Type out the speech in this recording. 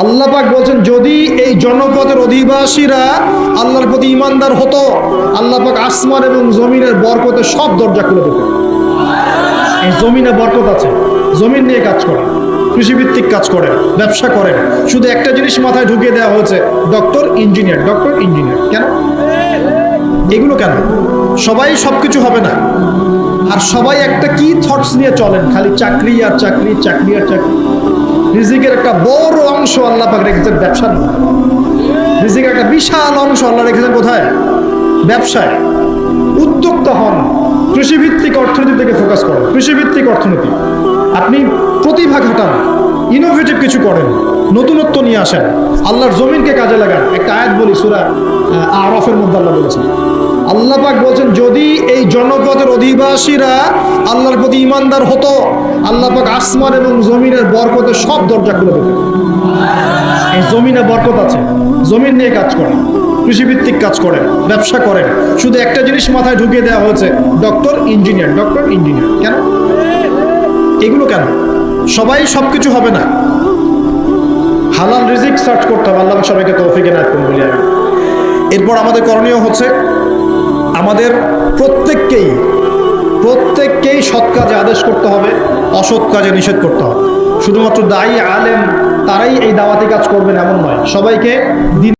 আল্লাহ পাক বলছেন, যদি এই জনপদের অধিবাসীরা আল্লাহর প্রতি ইমানদার হতো, আল্লাহ পাক আসমান এবং জমিনের বরকতে সব দরজা খুলে দিত। এই জমিনে বরকত আছে। জমিন নিয়ে কাজ করে, কৃষিভিত্তিক কাজ করে, ব্যবসা করে। শুধু একটা জিনিস মাথায় ঢুকিয়ে দেওয়া হয়েছে, ডক্টর, ইঞ্জিনিয়ার ডক্টর, ইঞ্জিনিয়ার। কেন? এগুলো কেন? সবাই সবকিছু হবে না। আর সবাই একটা কি থটস নিয়ে চলেন? খালি চাকরি আর চাকরি চাকরি আর চাকরি। রিজিকের একটা বড় অংশ আল্লাহ পাক রেখেছেন ব্যবসার। রিজিকের একটা বিশাল অংশ আল্লাহ রেখেছেন কোথায়? ব্যবসায়। উদ্যোক্তা হন। কৃষিভিত্তিক অর্থনীতি থেকে ফোকাস করেন। কৃষিভিত্তিক অর্থনীতি। আপনি প্রতিভা ঘাটান ইনোভেটিভ কিছু করেন। নতুনত্ব নিয়ে আসেন। আল্লাহর জমিনকে কাজে লাগান। একটা আয়াত বলি, সুরা আরফের মধ্যে আল্লাহ বলেছেন। আল্লাহ পাক বলছেন, যদি এই জনপদের অধিবাসীরা আল্লাহর প্রতি ইমানদার হতো, আল্লাহ পাক আসমান এবং জমিনের বরকতে সব দরজা খুলে দিত এই জমিনে বরকত আছে, জমিন নিয়ে কাজ করে কৃষিভিত্তিক কাজ করে ব্যবসা করেন। শুধু একটা জিনিস মাথায় ঢুকিয়ে দেওয়া হয়েছে, ডক্টর, ইঞ্জিনিয়ার ডক্টর, ইঞ্জিনিয়ার। কেন? এগুলো কেন? সবাই সবকিছু হবে না। হালাল রিজিক সার্চ করতে হবে, আল্লাহ সবাইকে তৌফিকে না করুন বলি আমি। এরপর আমাদের করণীয় হচ্ছে, আমাদের প্রত্যেককেই প্রত্যেককেই সৎ কাজে আদেশ করতে হবে, অসৎ কাজে নিষেধ করতে হবে। শুধুমাত্র দায়ী আলেম তারাই এই দাওয়াতি কাজ করবেন এমন নয়, সবাইকে দিন